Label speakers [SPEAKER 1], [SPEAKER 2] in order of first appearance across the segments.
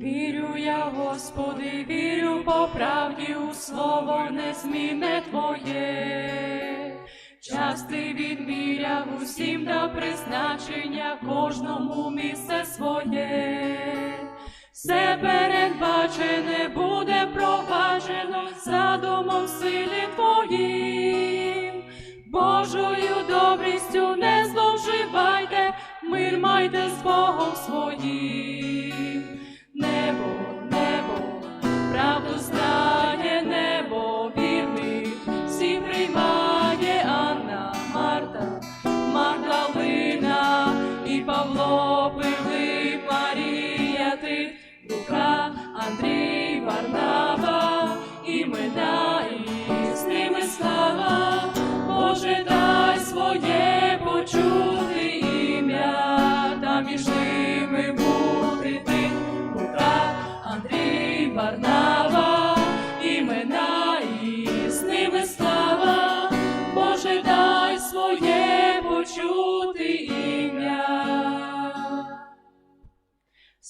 [SPEAKER 1] Вірю я, Господи, вірю по правді у слово незмінне Твоє. Час ти відміряв усім до призначення кожному місце своє. Все передбачене буде проваджено задумом силі Твоїм. Божою добрістю не зловживайте, мир майте з Богом своїм. Ти,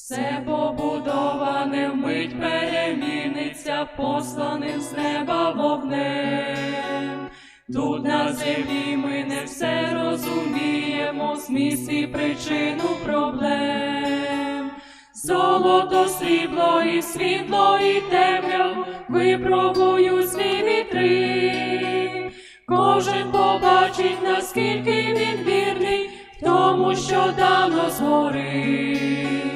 [SPEAKER 1] Все побудоване вмить переміниться, посланим з неба вогнем. Тут на землі ми не все розуміємо, зміст і причину проблем. Золото, срібло і світло, і темряв випробують свій вітри. Кожен побачить, наскільки він вірний в тому, що дано згори.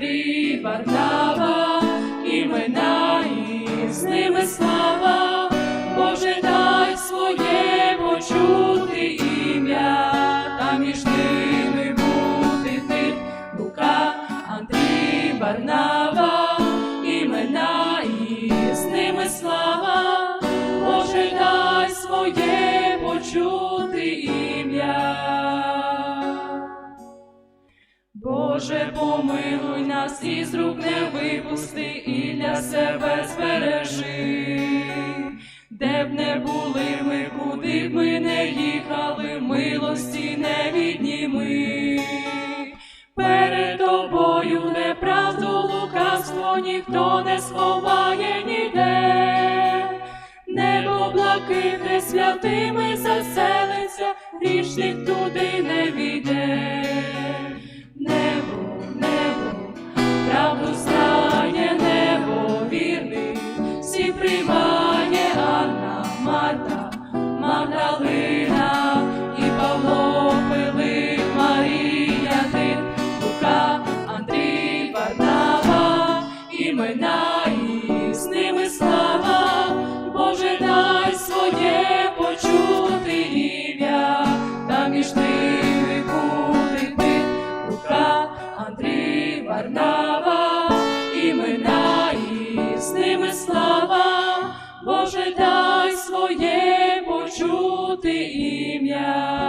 [SPEAKER 1] Андрій, Варнава, імена і з ними слава, Боже, дай своє почути ім'я, та між ними бути ти, Лука, Андрій, Варнава, імена і з ними слава, Боже, дай своє почути Боже, помилуй нас і з рук не випусти, і для себе збережи. Де б не були ми, куди б ми не їхали, милості не відніми. Перед тобою неправду, лукавство ніхто не сховає ніде. Небо блакитне святими заселиться, грішник туди не війде. Почути ім'я, та між ними куди ти, Лука, Андрій, Варнава, імена і з ними слава, Боже, дай своє почути ім'я.